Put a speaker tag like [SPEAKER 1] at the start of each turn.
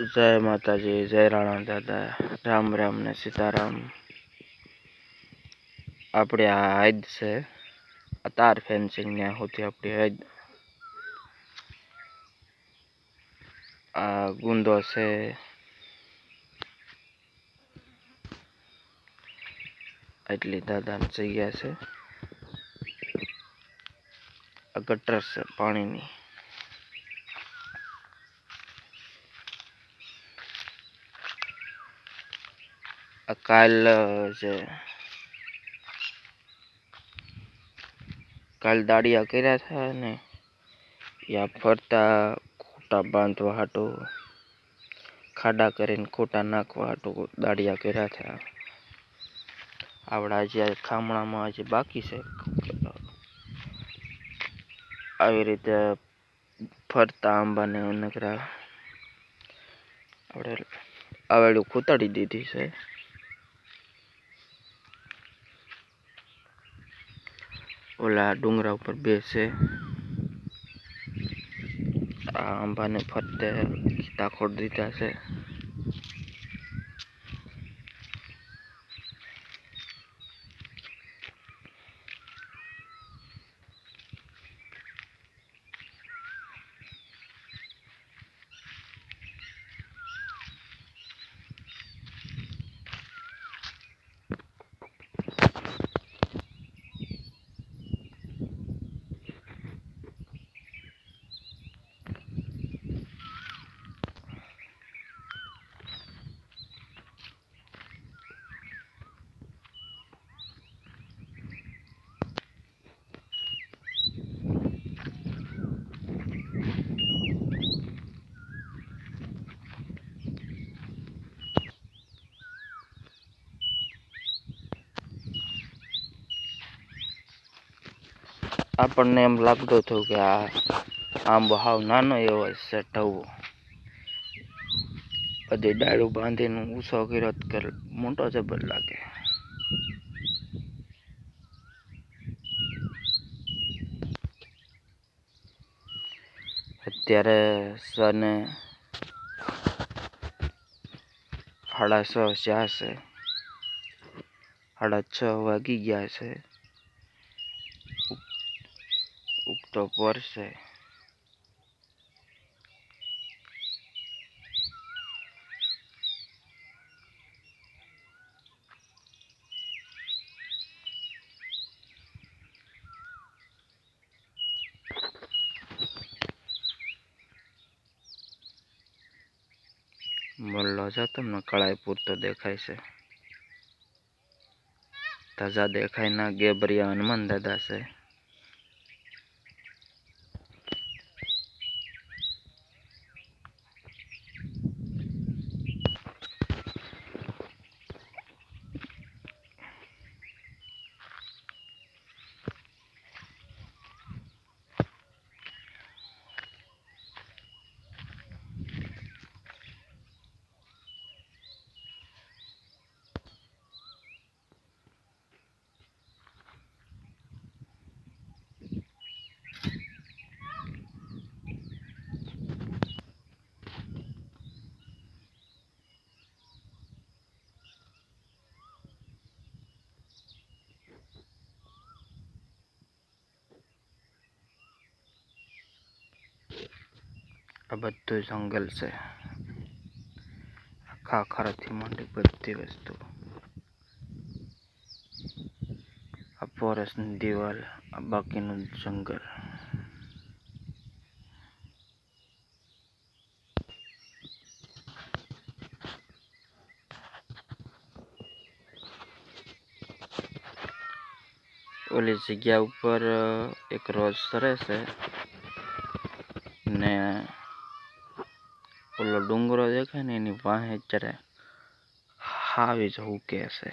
[SPEAKER 1] જય માતાજી, જય રાણા દાદા, રામ રામ ને સીતારામ. આપણે આ હદ છે, આ તાર ફેન્સિંગ ને હોતી આપણી હદ. આ ગુંદો છે. એટલી દાદાની જગ્યા છે. આ ગટર છે પાણીની. આ કાલ છે કાલ દાડિયા કર્યા હતા ને, યા ફરતા ખોટા બાંધવા હાટો, ખાડા કરીને ખોટા નાખવા હાટો દાડિયા કર્યા હતા આવડા જે ખામણામાં હજી બાકી છે, આવી રીતે ફરતા આંબાને નકરા આપણે આવેલું ખૂતાડી દીધી છે. ઓલા ડુંગરા ઉપર બેસે આ આંબાને ફરતે ખીતા દીધા છે આપણને એમ લાગતું હતું કે આ આંબો હાવ નાનો એવો છે ટવો બધી ડાળું બાંધીને ઊંચો કર્યો કે મોટો જબર લાગે. અત્યારે સને સાડા છ ચાર છે. સાડા છ વાગી ગયા છે. ઉગતો પડશે. મલ્લો તમને કળાઈ પૂરતો દેખાય છે. તાજા દેખાય ના ગેબરિયા હનુમાન દાદા છે. આ બધું જંગલ છે આખા ખારાથી માંડી બધી વસ્તુ આ ફોરેસ્ટની દિવાલ આ બાકીનું જંગલ ઓલી જગ્યા ઉપર એક રોજ સરે છે ને ઓલો ડુંગરો દેખાય ને એની વાહે જરા હાવી જ હુકે છે.